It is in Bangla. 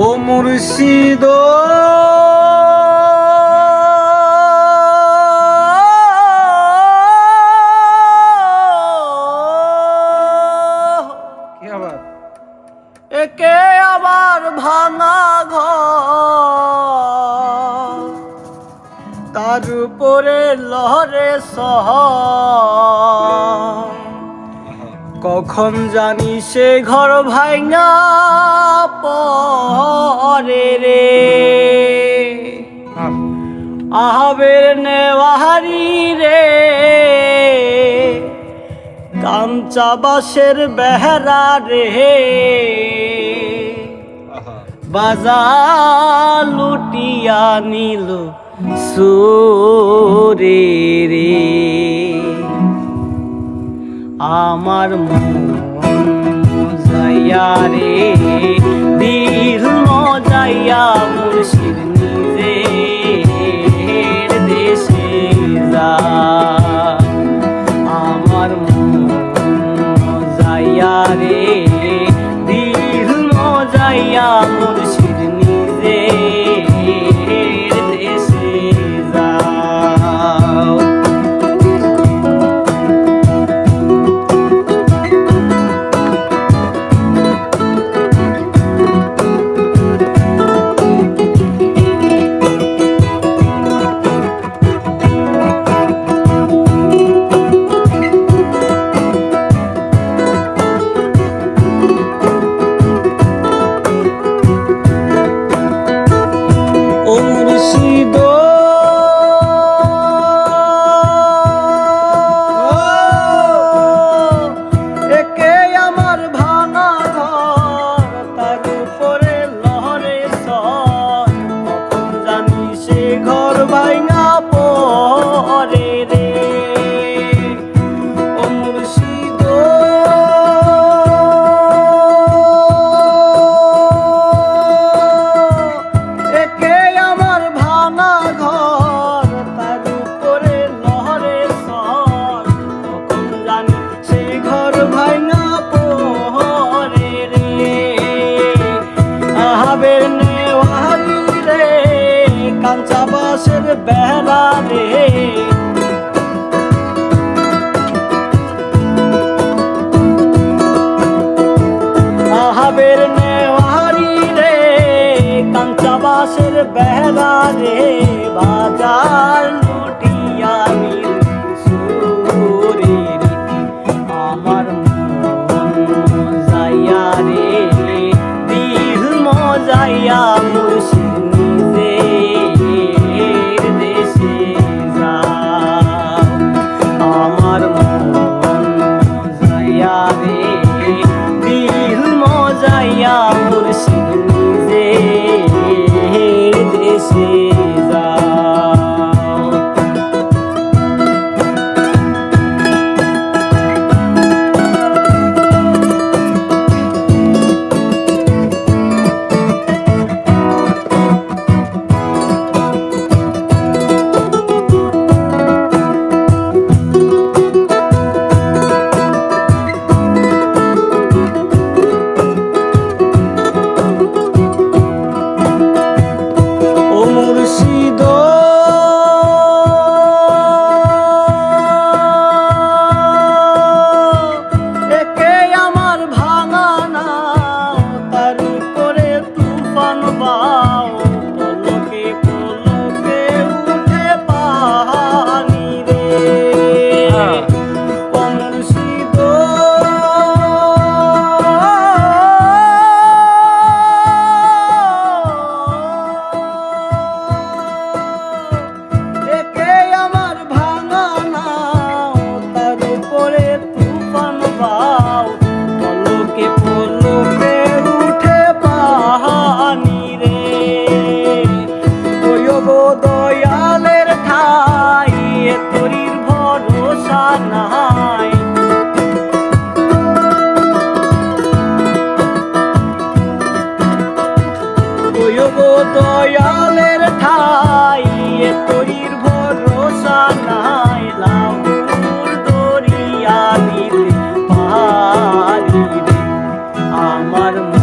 ও মুর্শিদ। একে আবার ভাঙা ঘর। তার উপরে লহরে সহ কখন জানি সে ঘর ভাইঙা পরে রে। আহাবের নেওয়ারি রে। কাঞ্চা বাসের বেহারা রে। বাজার লুটিয়া নিল সুরে রে। আমার মন যাইয়া রে দিল যাইয়া মুর্শিদ গাছের বেড়া রে। আহাবের নেওয়ারি রে কাঞ্চা বাসের বেড়া রে। I don't know.